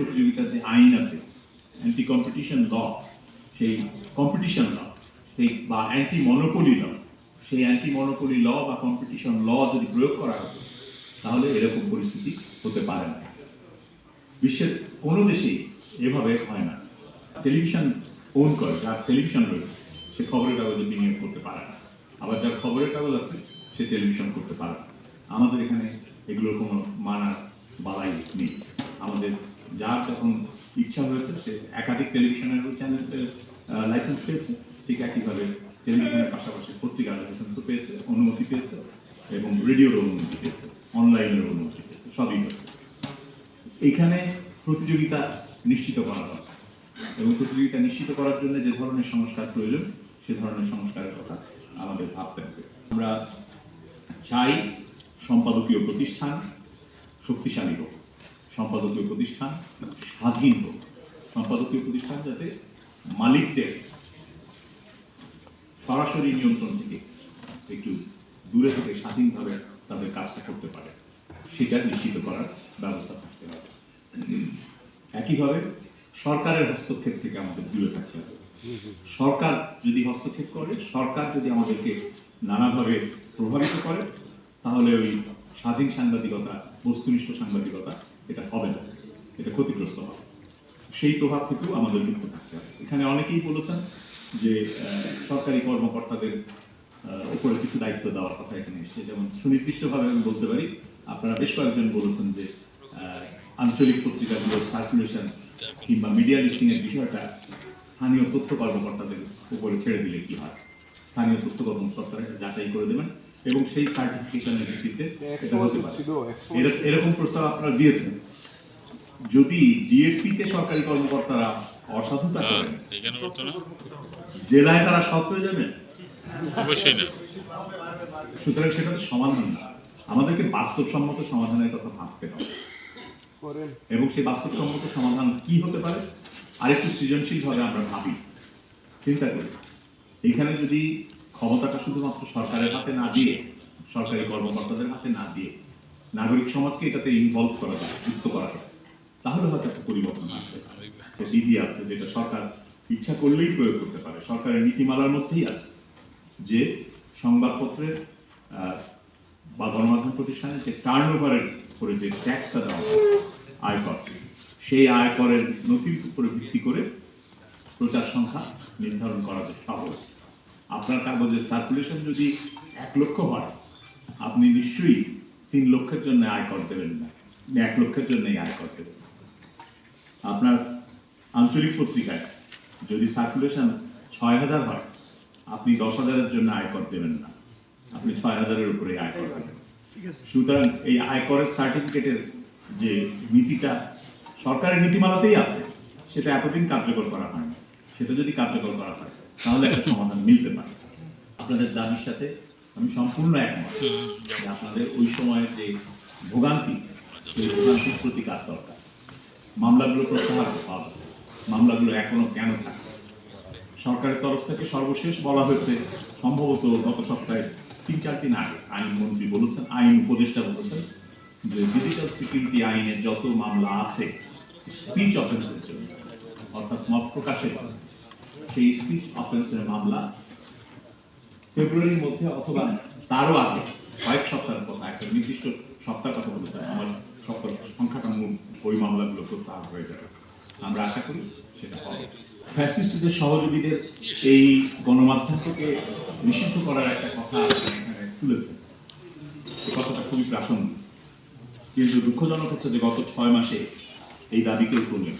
প্রতিযোগিতার যে আইন আছে অ্যান্টি কম্পিটিশন ল সেই কম্পিটিশন ল সেই বা অ্যান্টি মনোপলি ল সেই অ্যান্টি মনোপলি ল বা কম্পিটিশন ল যদি প্রয়োগ করা হতো, তাহলে এরকম পরিস্থিতি হতে পারে না। বিশ্বের কোনো দেশেই এভাবে হয় না। টেলিভিশন ওন করে, যার টেলিভিশন রয়েছে, সে খবরের কাগজে বিনিয়োগ করতে পারে না। আবার যার খবরের কাগজ আছে, সে টেলিভিশন করতে পারে না। আমাদের এখানে এগুলোর কোনো মানার বালাই নেই। আমাদের যার যখন ইচ্ছা হয়েছে, সে একাধিক টেলিভিশনের চ্যানেল লাইসেন্স পেয়েছে। ঠিক একইভাবে টেলিভিশনের পাশাপাশি পত্রিকার লাইসেন্সও পেয়েছে, অনুমতি পেয়েছে এবং রেডিওর অনুমতি পেয়েছে অনলাইনের অনুমতি পেয়েছে, সবই হয়েছে এইখানে প্রতিযোগিতা নিশ্চিত করা দরকার এবং প্রতিযোগিতা নিশ্চিত করার জন্য যে ধরনের সংস্কার প্রয়োজন, সে ধরনের সংস্কারের কথা আমাদের ভাবতে হবে। আমরা চাই সম্পাদকীয় প্রতিষ্ঠান শক্তিশালী হোক। সম্পাদকীয় প্রতিষ্ঠান, স্বাধীন হোক। সম্পাদকীয় প্রতিষ্ঠান যাতে মালিকদের সরাসরি নিয়ন্ত্রণ থেকে একটু দূরে থেকে স্বাধীনভাবে তাদের কাজটা করতে পারে, সেটা নিশ্চিত করার ব্যবস্থা থাকতে হবে। একইভাবে সরকারের হস্তক্ষেপ থেকে আমাদের দূরে থাকতে হবে। সরকার যদি হস্তক্ষেপ করে, সরকার যদি আমাদেরকে নানাভাবে প্রভাবিত করে, তাহলে ওই স্বাধীন সাংবাদিকতা, বস্তুনিষ্ঠ সাংবাদিকতা এটা হবে না, এটা ক্ষতিগ্রস্ত হবে। সেই প্রভাব থেকেও আমাদের মুক্ত থাকতে হবে। এখানে অনেকেই বলেছেন যে সরকারি কর্মকর্তাদের উপরে কিছু দায়িত্ব দেওয়ার কথা এখানে এসছে। যেমন সুনির্দিষ্টভাবে আমি বলতে পারি, আপনারা বেশ কয়েকজন বলেছেন যে আঞ্চলিক পত্রিকাগুলোর সার্কুলেশন কিংবা মিডিয়া লিস্টিং এর বিষয়টা স্থানীয় তথ্য কর্মকর্তাদের উপরে ছেড়ে দিলে কি হয়? স্থানীয় তথ্য কর্মকর্তারা যাচাই করে দেবেন। এবং সেই সার্টিফিকেশনের ভিত্তিতে এটা হতে পারে। এরকম প্রস্তাব আপনারা দিয়েছেন। যদি ডিএফপিতে সরকারি কর্মকর্তারা অসাধুতা হ্যাঁ করেন এখানে হতো না। জেলায় তারা সৎ হয়ে যাবে? অবশ্যই না। সুতরাং সেটা তো সমাধান না। আমাদেরকে বাস্তবসম্মত সমাধানের কথা ভাবতে হবে। এবং সেই বাস্তবসম্মত সমাধান কি হতে পারে? আরেকটু সৃজনশীলভাবে আমরা ভাবি চিন্তা করি। এখানে যদি ক্ষমতাটা শুধুমাত্র সরকারের হাতে না দিয়ে, সরকারি কর্মকর্তাদের হাতে না দিয়ে নাগরিক সমাজকে এটাতে ইনভলভ করা যায়, যুক্ত করা যায়। তাহলে হয়তো একটা পরিবর্তন আসবে। একটা বিধি আছে যেটা সরকার ইচ্ছা করলেই প্রয়োগ করতে পারে। সরকারের নীতিমালার মধ্যেই আছে যে সংবাদপত্রের বা গণমাধ্যম প্রতিষ্ঠানের যে টার্ন ওভারের উপরে যে ট্যাক্সটা দেওয়া হয়, আয়কর, সেই আয়করের নথির উপরে ভিত্তি করে প্রচার সংখ্যা নির্ধারণ করা সহজ আপনার কাগজের সার্কুলেশন যদি এক লক্ষ হয় আপনি নিশ্চয়ই তিন লক্ষের জন্য আয় কর দেবেন না। এক লক্ষের জন্যই আয়কর দেবেন। আপনার আঞ্চলিক পত্রিকায় যদি সার্কুলেশন ছয় হাজার হয় আপনি দশ হাজারের জন্য আয়কর দেবেন না। আপনি ছয় হাজারের উপরে আয়কর দেবেন। সুতরাং এই আয়করের সার্টিফিকেটের যে নীতিটা সরকারের নীতিমালাতেই আছে সেটা এতদিন কার্যকর করা হয়নি। সেটা যদি কার্যকর করা হয় তাহলে একটা সমাধান মিলতে পারে। আপনাদের দাবির সাথে আমি সম্পূর্ণ একমত যে আপনাদের ওই সময়ের যে ভোগান্তি সেই ভোগান্তির প্রতিকার দরকার। মামলাগুলো প্রত্যাহার হবে। মামলাগুলো এখনও কেন থাকে সরকারের তরফ থেকে সর্বশেষ বলা হয়েছে সম্ভবত গত সপ্তাহে তিন চার দিন আগে আইনমন্ত্রী বলেছেন আইন উপদেষ্টা বলেছেন যে ডিজিটাল সিকিউরিটি আইনের যত মামলা আছে স্পিচ অফেন্সের জন্য অর্থাৎ মত প্রকাশের সেই স্পিচ অফেন্সের মামলা ফেব্রুয়ারির মধ্যে অথবা তারও আগে, কয়েক সপ্তাহের কথা, একটা নির্দিষ্ট সপ্তাহ কথা বলতে চাই। আমার সপ্তাহ সংখ্যাটা মূল ওই মামলাগুলো প্রত্যাহার হয়ে যাবে। আমরা আশা করি সেটা হবে। ফ্যাসিস্টদের সহযোগীদের এই গণমাধ্যমকে নিষিদ্ধ করার একটা কথা এখানে এই কথাটা খুবই প্রাসঙ্গিক। কিন্তু দুঃখজনক হচ্ছে যে গত ছয় মাসে এই দাবি কেউ করলেন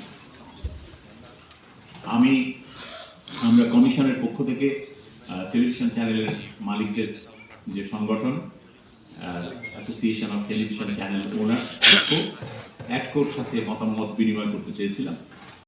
আমি আমরা কমিশনের পক্ষ থেকে টেলিভিশন চ্যানেলের মালিকদের যে সংগঠন association of television channel owners অ্যাডকোর সাথে মতামত বিনিময় করতে চেয়েছিলাম।